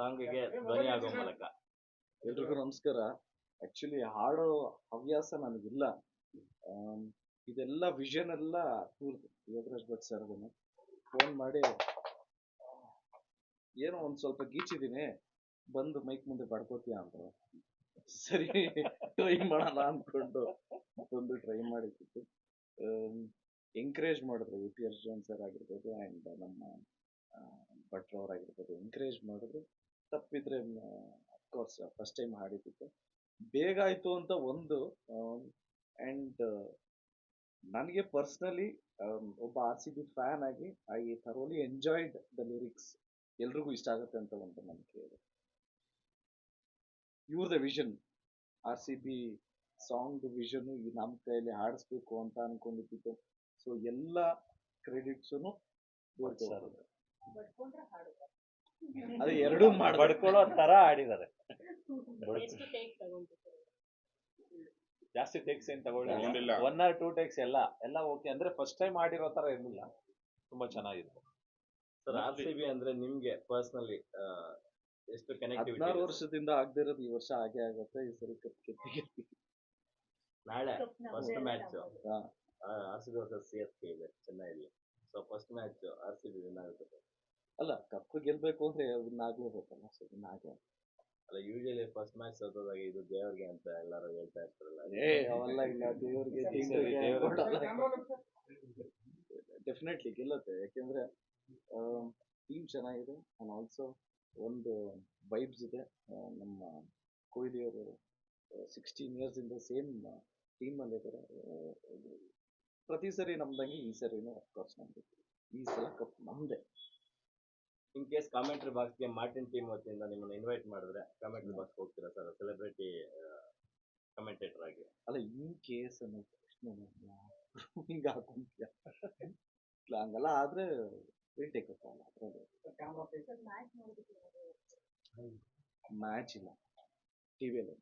ಸಾಂಗ್ಗೆ ಧ್ವನಿ ಆಗೋ ಮೂಲಕ. ಎಲ್ರಿಗೂ ನಮಸ್ಕಾರ. ಆಕ್ಚುಲಿ ಹಾಡೋ ಹವ್ಯಾಸ ನನಗಿಲ್ಲ. ಇದೆಲ್ಲ ವಿಷನ್ ಎಲ್ಲ ಇವ್ರದ್ದು ಯೋಗರಾಜ್ ಭಟ್ ಸರ್ ಫೋನ್ ಮಾಡಿ ಏನೋ ಒಂದ್ ಸ್ವಲ್ಪ ಗೀಚಿದೀನಿ ಬಂದು ಮೈಕ್ ಮುಂದೆ ಪಡ್ಕೋತೀಯ ಅಂತ. ಸರಿ ಟ್ರೈ ಮಾಡಲ್ಲ ಅಂದ್ಕೊಂಡು ಮತ್ತೊಂದು ಟ್ರೈ ಮಾಡಿದ್ದು ಎಂಕರೇಜ್ ಮಾಡಿದ್ರು. A P S zone sir ಆಗಿರ್ಬೋದು ಆ್ಯಂಡ್ ನಮ್ಮ ಆ, ಭಟ್ರು ಅವರಾಗಿರ್ಬೋದು ಎಂಕರೇಜ್ ಮಾಡಿದ್ರು. ತಪ್ಪಿದ್ರೆ ಅಫ್ಕೋರ್ಸ್ ಫಸ್ಟ್ ಟೈಮ್ ಹಾಡಿದ್ದಕ್ಕೆ. ಬೇಗ ಆಯ್ತು ಅಂತ ಒಂದು ಆ್ಯಂಡ್ ನನಗೆ ಪರ್ಸ್ನಲಿ ಒಬ್ಬ ಆರ್ ಸಿ ಬಿ ಫ್ಯಾನ್ ಆಗಿ I thoroughly enjoyed the lyrics ಎಲ್ರಿಗೂ ಇಷ್ಟ ಆಗುತ್ತೆ ಅಂತ ಒಂದು ನಂಬಿಕೆ ಇವ್ರ the vision R C B song vision ಈ ನಮ್ಮ ಕೈಯಲ್ಲಿ ಹಾಡಿಸ್ಬೇಕು ಅಂತ ಅನ್ಕೊಂಡಿದ್ದು ಸೊ ಎಲ್ಲ ಕ್ರೆಡಿಟ್ಸು ಅದು ಎರಡೂ ಮಾಡ್ಕೊಳ್ಳೋ ಬಡ್ಕೊಳ್ಳೋ ತರ ಆಡಿದ್ದಾರೆ ಜಾಸ್ತಿ ಟೇಕ್ಸ್ ಏನ್ ತಗೊಂಡಿಲ್ಲ. ತಗೊಳ್ಳಿಲ್ಲ ಒನ್ ಆರ್ ಟೂ ಟೇಕ್ಸ್ ಎಲ್ಲ. ಎಲ್ಲ ಓಕೆ ಅಂದ್ರೆ ಫಸ್ಟ್ ಟೈಮ್ ಆಡಿರೋ ತರ ಇರ್ಲಿಲ್ಲ. ತುಂಬಾ ಚೆನ್ನಾಗಿತ್ತು. ಸರ್ ಆರ್ ಸಿ ಬಿ ಅಂದ್ರೆ ನಿಮ್ಗೆ ಪರ್ಸನಲಿ ಎಷ್ಟು ಕನೆಕ್ಟಿವಿಟಿ ಹದಿನಾರು ವರ್ಷದಿಂದ ಆಗದಿರೋದು ಇರೋದು ಈ ವರ್ಷ ಹಾಗೆ ಆಗುತ್ತೆ. ಈ ಸರಿ ಕಪ್ ಗೆದ್ದಿ ನಾಳೆ first match. R C B versus C S K ಇದೆ. ಚೆನ್ನೈಲಿ so first match R C B win ಆಗುತ್ತೆ. ಅಲ್ಲ ಕಪ್ ಗೆಲ್ಬೇಕು ಅಂದ್ರೆ ವಿನ್ ಆಗ್ಲೇಬೇಕಲ್ಲ ಸೊ ವಿನ್ ಅಲ್ಲ. ಯೂಶಲಿ ಫಸ್ಟ್ ಮ್ಯಾಚ್ ಸೋತೋದಾಗ ಇದು ದೇವ್ರಿಗೆ ಅಂತ ಎಲ್ಲರೂ ಹೇಳ್ತಾ ಇರ್ತಾರಲ್ಲ. ಏ ಅವೆಲ್ಲ ಇಲ್ಲ ದೇವ್ರಿಗೆ ಡೆಫಿನೆಟ್ಲಿ ಗೆಲ್ಲುತ್ತೆ ಯಾಕೆಂದ್ರೆ ಟೀಮ್ ಚೆನ್ನಾಗಿದೆ ಅಂಡ್ ಆಲ್ಸೋ ಒಂದು ವೈಬ್ಸ್ ಇದೆ. ನಮ್ಮ ಕೊಹ್ಲಿ ಅವರು ಸಿಕ್ಸ್ಟೀನ್ ಇಯರ್ಸ್ ಇಂದ ಸೇಮ್ ಟೀಮಲ್ಲಿ ಇದ್ದಾರೆ. ಪ್ರತಿ ಸರಿ ನಮ್ದಂಗೆ ಈ ಸರಿನೂ ಅಫ್ಕೋರ್ಸ್ ನಮ್ದು. ಈ ಸಲ ಕಪ್ ನಮ್ದೆ. ಇನ್ ಕೇಸ್ ಕಾಮೆಂಟ್ರಿ ಬಾಕ್ಸ್ಗೆ ಮಾರ್ಟಿನ್ ಟೀಮ್ ವತಿಯಿಂದ ನಿಮ್ಮನ್ನ ಇನ್ವೈಟ್ ಮಾಡಿದ್ರೆ ಕಾಮೆಂಟ್ರಿ ಬಾಕ್ಸ್ ಹೋಗ್ತೀರಾ ಸರ್ ಸೆಲೆಬ್ರಿಟಿ ಕಮೆಂಟೇಟರ್ ಆಗಿ. ಅಲ್ಲ ಇನ್ ಕೇಸ್ ಅನ್ನೋ ಪ್ರಶ್ನೆ ಹಿಂಗ ಹಾಕೊಂತೀಯ? ಇಲ್ಲ ಹಂಗಲ್ಲ ಆದ್ರೆ ವಿಲ್ ಟೇಕ್ ಅಪ್ ಅದ್ರಲ್ಲಿ. ಸರ್ ಮ್ಯಾಚ್ ಇಲ್ಲ ಟಿವಿಯಲ್ಲಿ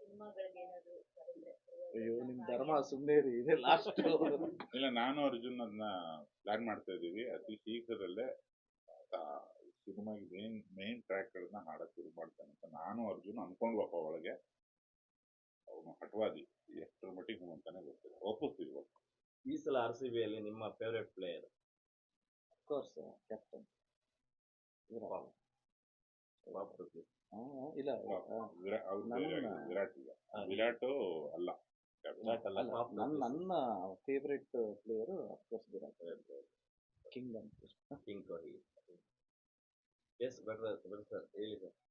ಸಿನಿಮಾಗಳಿಗೆ ಏನಾದ್ರು ಅಯ್ಯೋ ನಿಮ್ ಧರ್ಮ ಸುಮ್ಮನೆ ಇರಿ ಇದೆ ಲಾಸ್ಟ್ ಇಲ್ಲ ನಾನು ಅರ್ಜುನ್ ಅದನ್ನ ಪ್ಲಾನ್ ಮಾಡ್ತಾ ಇದೀವಿ ಅತಿ ಶೀಘ್ರದಲ್ಲೇ ಸಿನಿಮಾಗೆ ಮೇನ್ ಮೇನ್ ಟ್ರ್ಯಾಕ್ಗಳನ್ನ ಹಾಡಕ್ ಶುರು ಮಾಡ್ತಾನೆ ಅಂತ ನಾನು ಅರ್ಜುನ್ ಅನ್ಕೊಂಡ್ವಪ್ಪ ಒಳಗೆ. ಅವನು ಹಠವಾದಿ ಎಷ್ಟರ ಮಟ್ಟಿಗೆ ಹ್ಞೂ ಅಂತಾನೆ ಗೊತ್ತಿಲ್ಲ. ಒಪ್ಪಿಸ್ತೀವಿ. ಈ ಸಲ ಆರ್ ಸಿ ಬಿ ಅಲ್ಲಿ ನಿಮ್ಮ ಫೇವ್ರೆಟ್ ಪ್ಲೇಯರ್ ಕೋರ್ಸ್ ಕ್ಯಾಪ್ಟನ್ ಇಲ್ಲ ವಿರಾಟ್ ವಿರಾಟ್ ಅಲ್ಲ. ವಿರಾಟ್ ಅಲ್ಲ ನನ್ನ ನನ್ನ favourite player of course Virat king ಅಂತ king Kohli is better sir ಹೇಳಿ ಸರ್